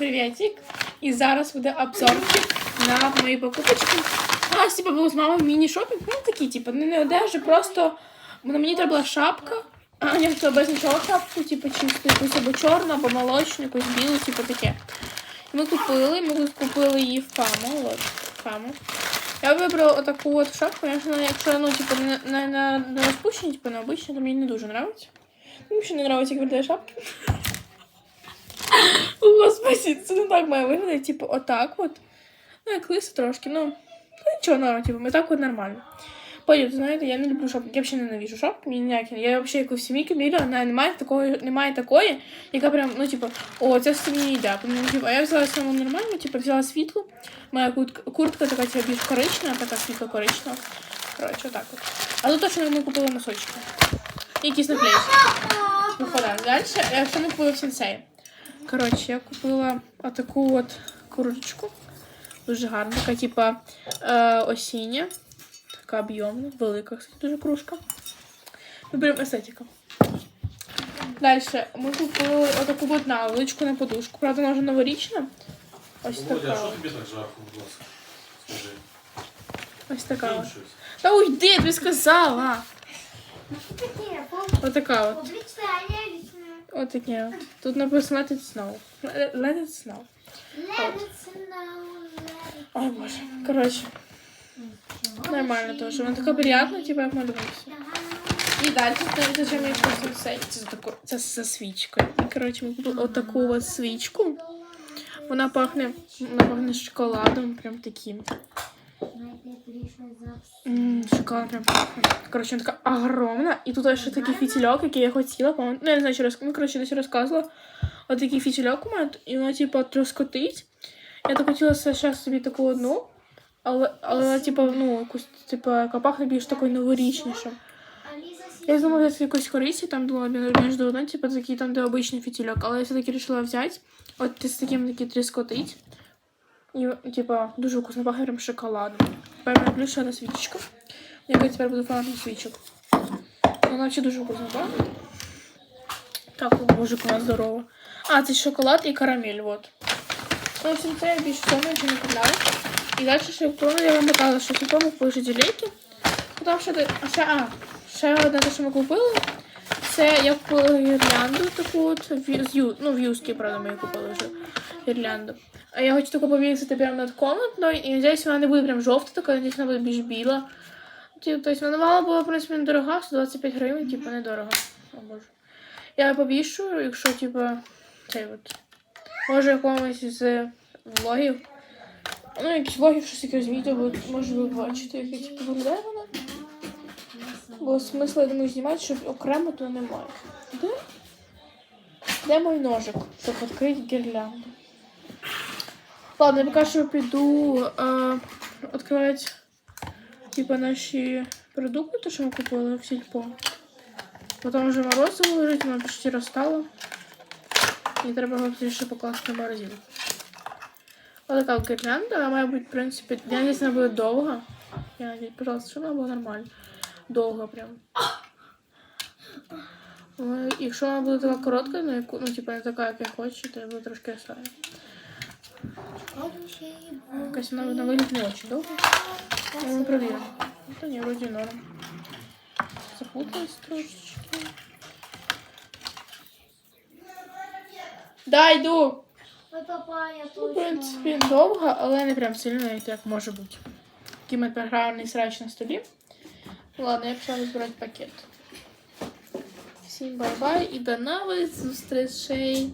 привітик! І зараз буде обзорчик на мої покупочки. У нас типу, був з мамою міні-шопінг. Ну такий, типу, не, не одежа, просто мені треба була шапка. А я хотіла без нічого шапку, типу, чисту, якусь або чорну, або молочну, якусь білу, типу таке. Ми купили, ми тут купили її в Фаму. От, Фаму. Я вибрала отаку от шапку, якщо, якщо ну, типу, не, не, не, не розпущені, типу, не то мені не дуже подобається. Мені ще не подобається, як виглядає шапки. Господи, це не так має виглядати, типу, отак от. Ну, як лиса трошки, ну, ну нічого, ну, типу, ми так от нормально. Потім, знаєте, я не люблю шапки, я взагалі ненавижу шапки, мені ніякі. Я взагалі як у сімейки мірю, вона немає такої, немає такої, яка прям, ну, типу, о, це все мені йде. Тому, типу, а я взяла саму нормальну, типу, взяла світлу. Моя куртка, куртка така типу, більш коричнева, така світло коричнева. Коротше, отак от. А тут точно ми купили носочки. Якісь наклейки. Виходимо. Далі, я що ми купили в сенсеї. Коротше, я купила отаку от курточку. Дуже гарна, така, типа е, осіння. Така об'ємна, велика, кстати, дуже кружка. Ну, прям естетика. Далі ми купили отаку от наволочку на подушку. Правда, вона вже новорічна. Ось Володя, а така. що тобі так жарко, будь ласка? Скажи. Ось така. от. Та уйди, я тобі сказала. Таке, Отака от. Лічне. От таке. Тут написано Let it snow. Let it snow. Левиться на Ой, боже. Коротше, нормально теж. Вона така приятна, типу, як малювався. І далі це зачем я просто все. Це за таку, це за свічкою. І коротше, ми купили отаку от свічку. Вона пахне, вона пахне шоколадом, прям таким. Шоколад. Коротше, вона така огромна. І тут ще такий фітільок, який я хотіла, по-моєму. Ну, я не знаю, чи роз... ну, коротше, десь розказувала. От такий фітільок у мене, і воно, типу, трускотить. Я так хотіла зараз собі таку одну, але, але вона, типу, ну, якусь, типу, яка пахне більш такою новорічнішою. Я думала, взяти якусь корисі, там думала між до одним, типу, такий там, де обичний фітільок, але я все-таки вирішила взяти. От з таким такий тріскотить. І, типа, дуже вкусно пахне прям шоколадом. Тепер я ще на свічечку. Я тепер буду фанатом свічок. Вона взагалі дуже вкусно пахне. Так, о, боже, вона здорова. А, це шоколад і карамель, вот. Ну, в общем, це я більше цього не купляю. І далі ще купила, я вам казала, що купила пише ділейки. Потім ще, ще, а, ще одне, те, що ми купили. Це я купила гірлянду таку от, в, з ю, ну, в юскі, правда, ми її купили вже гірлянду. А я хочу таку повісити прямо над комнатою, і надіюсь, вона не буде прям жовта, така, надіюсь, вона буде більш біла. Тобто, вона мала була, в принципі, недорога, 125 гривень, типу, недорого. О, боже. Я повішу, якщо, типу, цей от. Може, якомусь з влогів. Ну, якісь влогів, щось якесь відео, може ви бачите, яке типу виглядає вона. Бо смисла, я думаю, знімати, щоб окремо то немає. Де? Де мій ножик, щоб відкрити гірлянду? Ладно, я поки що піду е, відкривати типа наші продукти, то, що ми купили в сільпо. Потім вже морозиво лежить, воно почти розстало. І треба його ще покласти в морозилку. Ось така гірлянда, вона має бути, в принципі, я надіюсь, вона буде довга. Я надіюсь, пожалуйста, щоб вона була нормально. Довго прям. Ну, Якщо вона буде така коротка, ну, ну типа не така, як я хочу, то я буду трошки оставлю. Якась вона на вигляд не дуже довго. Ну, ми провіримо. Та ні, вроді норм. Запуталась трошечки. Да, йду. Ну, в принципі, довго, але не прям сильно, як може бути. Такий ми гарний срач на столі. Ладно, я пішла розбирати пакет. Всім бай-бай і до нових зустрічей!